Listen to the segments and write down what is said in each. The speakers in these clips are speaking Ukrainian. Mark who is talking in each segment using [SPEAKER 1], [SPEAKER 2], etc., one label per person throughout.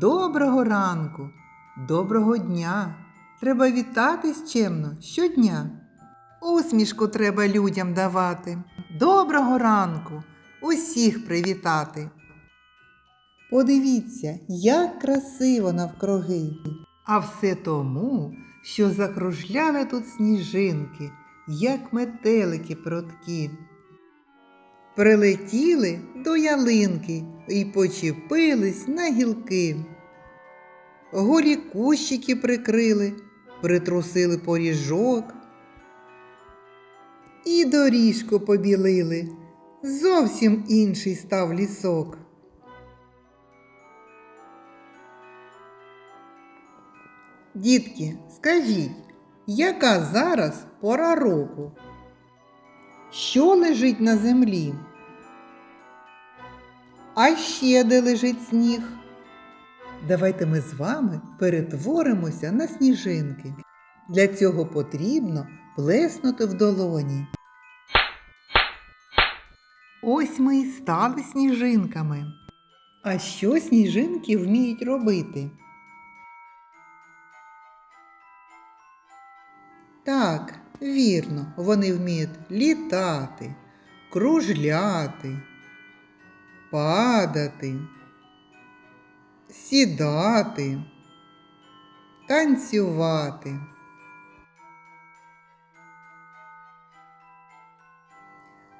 [SPEAKER 1] Доброго ранку, доброго дня. Треба вітатись чемно щодня. Усмішку треба людям давати. Доброго ранку, усіх привітати. Подивіться, як красиво навкруги. А все тому, що закружляли тут сніжинки, як метелики прудкі. Прилетіли до ялинки і почепились на гілки. Голі кущики прикрили, притрусили поріжок. І доріжку побілили, зовсім інший став лісок. Дітки, скажіть, яка зараз пора року? Що лежить на землі? А ще де лежить сніг? Давайте ми з вами перетворимося на сніжинки. Для цього потрібно плеснути в долоні. Ось ми і стали сніжинками. А що сніжинки вміють робити? Так, вірно, вони вміють літати, кружляти, падати, сідати, танцювати.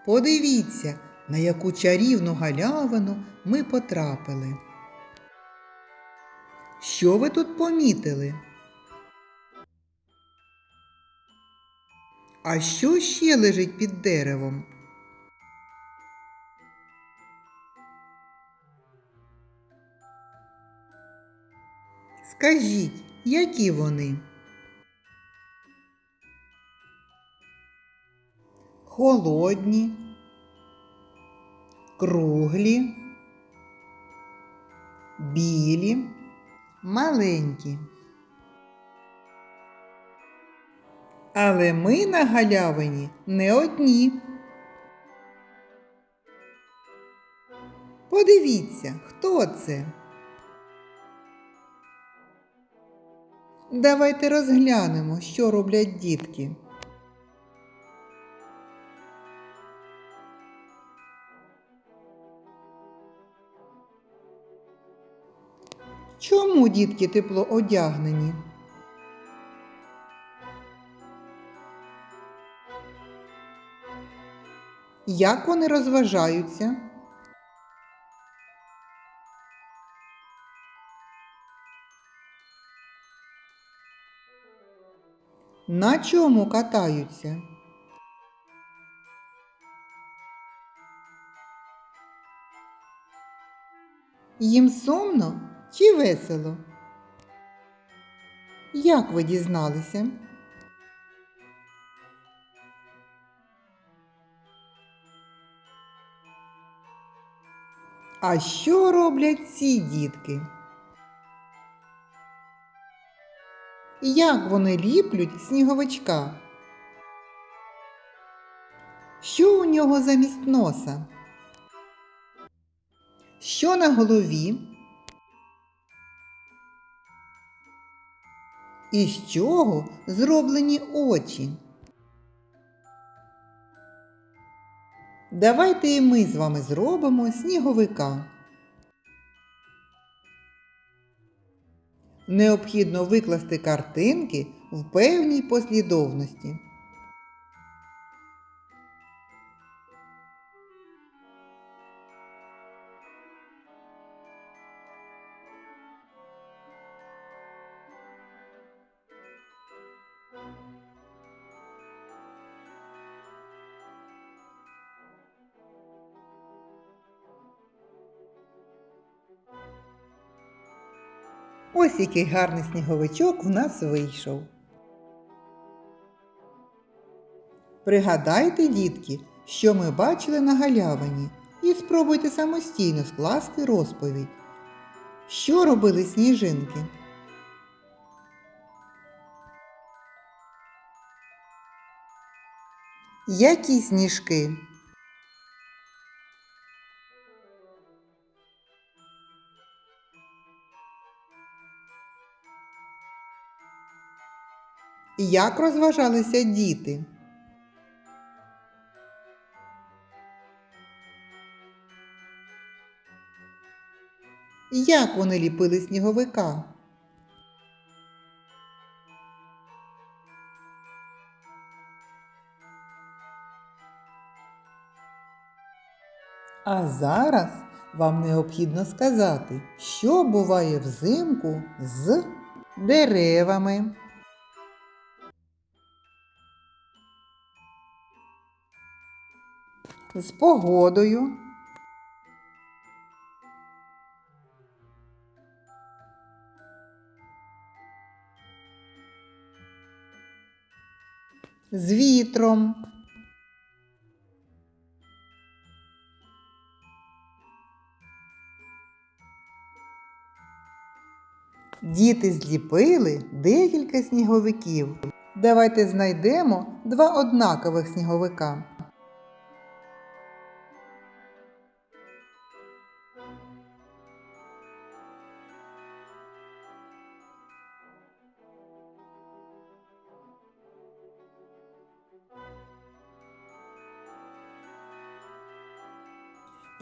[SPEAKER 1] Подивіться, на яку чарівну галявину ми потрапили. Що ви тут помітили? А що ще лежить під деревом? Скажіть, які вони? Холодні, круглі, білі, маленькі. Але ми на галявині не одні. Подивіться, хто це? Давайте розглянемо, що роблять дітки. Чому дітки тепло одягнені? Як вони розважаються? На чому катаються? Їм сумно чи весело? Як ви дізналися? А що роблять ці дітки? Як вони ліплють сніговичка? Що у нього замість носа? Що на голові? І з чого зроблені очі? Давайте і ми з вами зробимо сніговика. Необхідно викласти картинки в певній послідовності. Ось який гарний сніговичок в нас вийшов. Пригадайте, дітки, що ми бачили на галявині, і спробуйте самостійно скласти розповідь. Що робили сніжинки? Які сніжки? Як розважалися діти? Як вони ліпили сніговика? А зараз вам необхідно сказати, що буває взимку з деревами. З погодою. З вітром. Діти зліпили декілька сніговиків. Давайте знайдемо два однакових сніговика.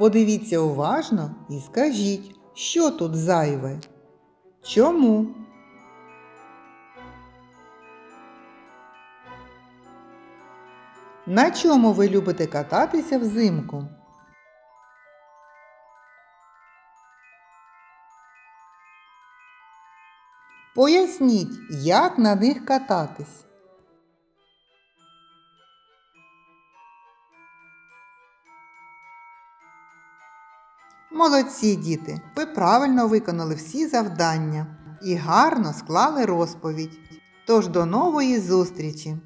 [SPEAKER 1] Подивіться уважно і скажіть, що тут зайве? Чому? На чому ви любите кататися взимку? Поясніть, як на них кататись. Молодці діти! Ви правильно виконали всі завдання і гарно склали розповідь. Тож до нової зустрічі!